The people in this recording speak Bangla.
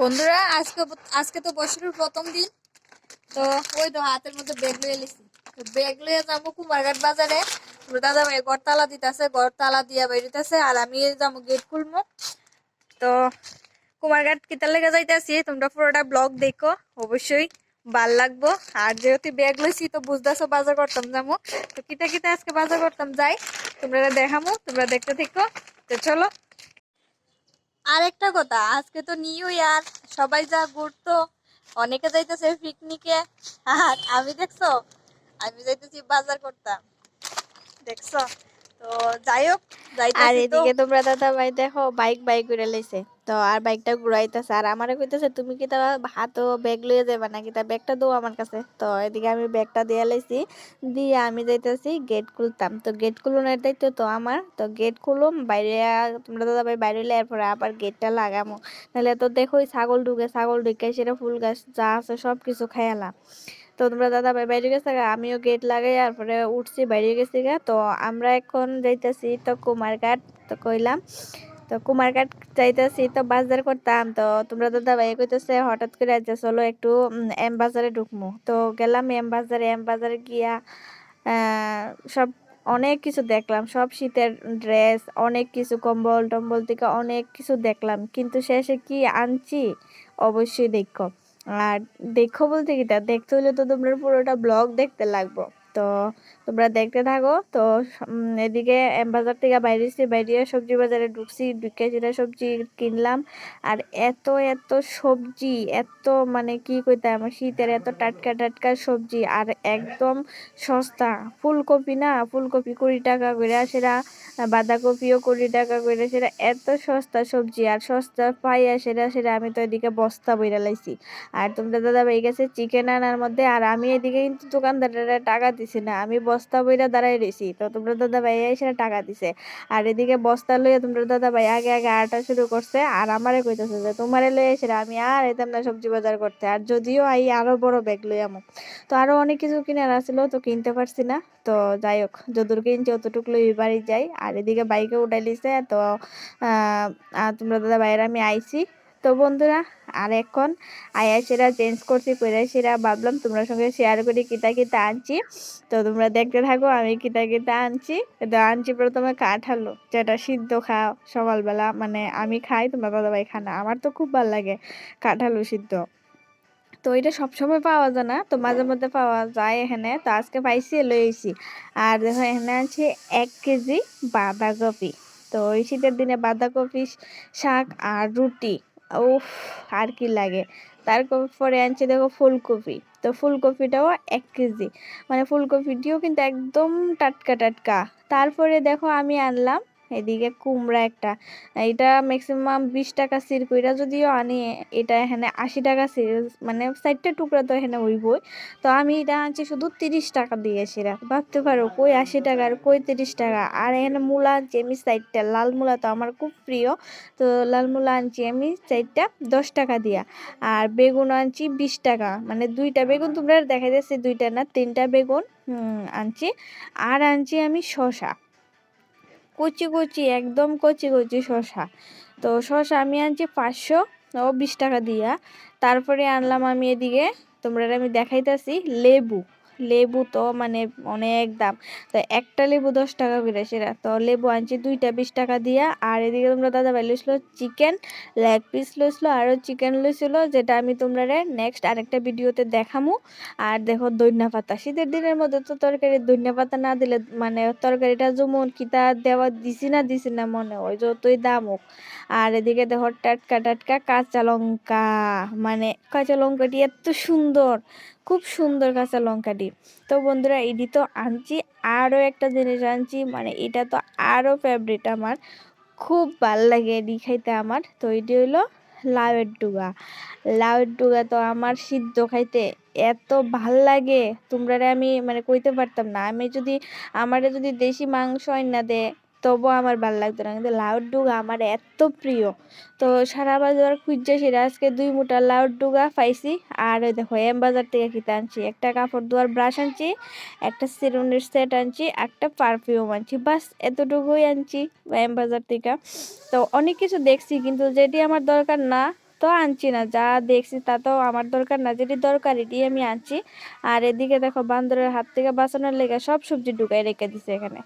বন্ধুরা, আজকে আজকে তো বছরের প্রথম দিন। তো ওই তো হাতের মধ্যে ব্যাগ লয়ে এলিছি তো ব্যাগ লয়ে যাব কুমারঘাট বাজারে। দাদা ভাই ঘর তালা দিতেছে ঘর তালা দিয়া বেরিতেছে আর আমি যাব গেট খুলবো তো কুমারঘাট কিতার লেগে যাইতেছি, তোমরা পুরোটা ব্লগ দেখো, অবশ্যই ভালো লাগবো। আর যেহেতু ব্যাগ লইছি, তো বুঝতেছো বাজার করতাম যাব। তো কিতা কিতা আজকে বাজার করতাম যাই, তোমরা দেখামো, তোমরা দেখতে থেকো। তো চলো আরেকটা কথা আজকে তো নিউ ইয়ার সবাই যা ঘুরতো অনেকে যাইতেছে পিকনিকে। আর আমি দেখছ আমি যাইতেছি বাজার করতাম দেখছ? তো যাই হোক আর এদিকে তোমরা দাদা ভাই দেখো বাইক বাইক করে লইছে। তো আর বাইকটা ঘুরাইতেছে। আর আমারে কইতেছে, তুমি কি তা হাতও ব্যাগ লইয়ে যাবে নাকি? তা ব্যাগটা দাও আমার কাছে। তো এদিকে আমি ব্যাগটা দিয়ে লাইছি। দিয়ে আমি যাইতেছি গেট খুলতাম। তো গেট খুলনের দায়িত্ব তো আমার। তো গেট খুলুম, বাইরে তোমরা দাদা ভাই বাইরে এলে এরপরে আবার গেটটা লাগামো। নাহলে তো দেখোই ছাগল ঢুকে ছাগল ঢুকে সেটা ফুল গাছ যা আছে সব কিছু খাইয়ালাম। তো তোমরা দাদা ভাই বাইরে গেছে আমিও গেট লাগাই তারপরে উঠছি বাইরে গেছি গা। তো আমরা এখন যাইতেছি তো কুমারঘাট তো কইলাম তো কুমার কুমারঘাট যাইতেছি তো বাজার করতাম। তো তোমরা দাদা ভাই কইতেছে, হঠাৎ করে যে চলো একটু এম বাজারে ঢুকমু। তো গেলাম এম বাজারে এম বাজারে গিয়া সব অনেক কিছু দেখলাম। সব শীতের ড্রেস, অনেক কিছু কম্বল টম্বল থেকে অনেক কিছু দেখলাম। কিন্তু শেষে কি আনছি? অবশ্যই দেখো। আর দেখো বলতে কি তা? দেখতে হলে তো তোমরা পুরোটা ব্লগ দেখতে লাগবো। তো তোমরা দেখতে থাকো। তো এদিকে বাজার থেকে বাইরেছি বাইরে সবজি বাজারে ঢুকছি, ঢুকে সেটা সবজি কিনলাম। আর এত এত সবজি, এত মানে কি কইতে আমার শীতের এত টাটকা টাটকা সবজি, আর একদম সস্তা। ফুলকপি না, ফুলকপি কুড়ি টাকা করে সেটা বাঁধাকপিও কুড়ি টাকা করে সেটা এত সস্তা সবজি। আর সস্তা পাইয়া সেটা সেটা আমি তো এদিকে বস্তা বইরা লাইছি। আর তোমরা দাদা ভাই গেছে চিকেন আনার মধ্যে, আর আমি এদিকে কিন্তু দোকানদারেরা টাকা দিছি না, আমি বস্তা বইরা দাঁড়াই রইছি। তো তোমরা দাদা ভাই এসে টাকা দিছে। আর এদিকে বস্তা লইয়া তোমরা দাদা ভাই আগে আগে আটা শুরু করছে, আর আমারে কইতেছে যে, তোমারে লইয়া এসে আমি আর এতাম না সবজি বাজার করতে, আর যদিও আই আরও বড় ব্যাগ লই আমো। তো আরও অনেক কিছু কিনার আছিল, তো কিনতে পারছি না। তো যাই হোক যদুর কিনছি অতটুক লই বাড়ি যাই। আর এদিকে বাইকে উঠাই লিছে তো তোমরা দাদা ভাইয়ের আমি আইছি। তো বন্ধুরা, আর এখন আয়া সেরা চেঞ্জ করছি কইরা সেরা ভাবলাম তোমরা সঙ্গে শেয়ার করি, কিতা কিতা আনছি। তো তোমরা দেখতে থাকো, আমি কিতা কিতা আনছি। তো আনছি প্রথমে কাঁঠালো, যেটা সিদ্ধ খাও সকালবেলা মানে আমি খাই, তোমরা দাদাভাই খানা আমার তো খুব ভালো লাগে কাঁঠালো সিদ্ধ। তো এটা সবসময় পাওয়া যায় না, তো মাঝে মধ্যে পাওয়া যায় এখানে। তো আজকে পাইছি লই আইছি। আর দেখো, এখানে আছে এক কেজি বাঁধাকপি। তো এই শীতের দিনে বাঁধাকপি, শাক আর রুটি। উফ, আর কি লাগে? তারপরে আনছি দেখো ফুলকপি। তো ফুলকপিটাও এক কেজি। মানে ফুলকপিটিও কিন্তু একদম টাটকা টাটকা। তারপরে দেখো আমি আনলাম এদিকে কুমড়া একটা। এটা ম্যাক্সিমাম বিশ টাকা সির কইরা যদিও আনি, এটা এখানে আশি টাকা সির মানে চারটে টুকরা তো এখানে হইবই। তো আমি এটা আনছি শুধু তিরিশ টাকা দিয়ে সেরা। ভাবতে পারো কই আশি টাকা আর কই তিরিশ টাকা? আর এখানে মূলা আনছি আমি চারটা লাল মূলা তো আমার খুব প্রিয়। তো লাল মূলা আনছি আমি চারটা দশ টাকা দিয়া। আর বেগুন আনছি বিশ টাকা মানে দুইটা বেগুন তোমরা দেখা যাচ্ছে দুইটা না তিনটা বেগুন আনছি। আর আনছি আমি শশা কচি কুচি, একদম কচি কচি শশা তো শশা আমি আনছি পাঁচশো ও বিশ টাকা দিয়া। তারপরে আনলাম আমি এদিকে, তোমরা আমি দেখাইতেছি, লেবু। লেবু তো মানে অনেক দাম। তো একটা লেবু দশ টাকা করে সেটা তো লেবু আনছি দুইটা বিশ টাকা দিয়া। আর এদিকে তোমরা দাদা ভাই লইছিল চিকেন, লেগ পিস লইছিল আরও চিকেন লইছিল যেটা আমি তোমরা নেক্সট আরেকটা ভিডিওতে দেখামু। আর দেখো ধনিয়া পাতা। শীতের দিনের মধ্যে তো তরকারি ধনিয়া পাতা না দিলে মানে তরকারিটা যেমন কিতা দেওয়া দিছি না দিছি না মনে হয় যতই দাম হোক। আর এদিকে দেখো টাটকা টাটকা কাঁচা লঙ্কা। মানে কাঁচা লঙ্কাটি এত সুন্দর। খুব সুন্দর কাঁচা লঙ্কাটি তো বন্ধুরা, এটি তো আনছি, আরও একটা জিনিস আনছি মানে এটা তো আরও ফেভারিট আমার। খুব ভালো লাগে এটি খাইতে আমার। তো এটি হইল লাউয়ের ডুগা। লাউয়ের ডুগা তো আমার সিদ্ধ খাইতে এত ভালো লাগে। তোমরা আমি মানে কইতে পারতাম না। আমি যদি, আমারে যদি দেশি মাংস না দে তবুও আমার ভালো লাগতো না। কিন্তু লাউয়ের ডুগা আমার এত প্রিয়। তো সারা বাজার খুঁজছে সেটা আজকে দুই মুঠা লাউয়ের ডুগা পাইছি। আর ওই দেখো, এম বাজার থেকে কিনতে আনছি। একটা কাপড় ধোয়ার ব্রাশ আনছি, একটা সিরুনের সেট আনছি, একটা পারফিউম আনছি। বাস এতটুকুই আনছি এম বাজার থেকে। তো অনেক কিছু দেখছি, কিন্তু যেটি আমার দরকার না, তো আনছি না। যা দেখছি তা তো আমার দরকার না, যেটি দরকার এটি আমি আনছি। আর এদিকে দেখো বান্দরের হাত থেকে বাঁচানোর লেগে সব সবজি ঢুকাই রেখে দিছে এখানে।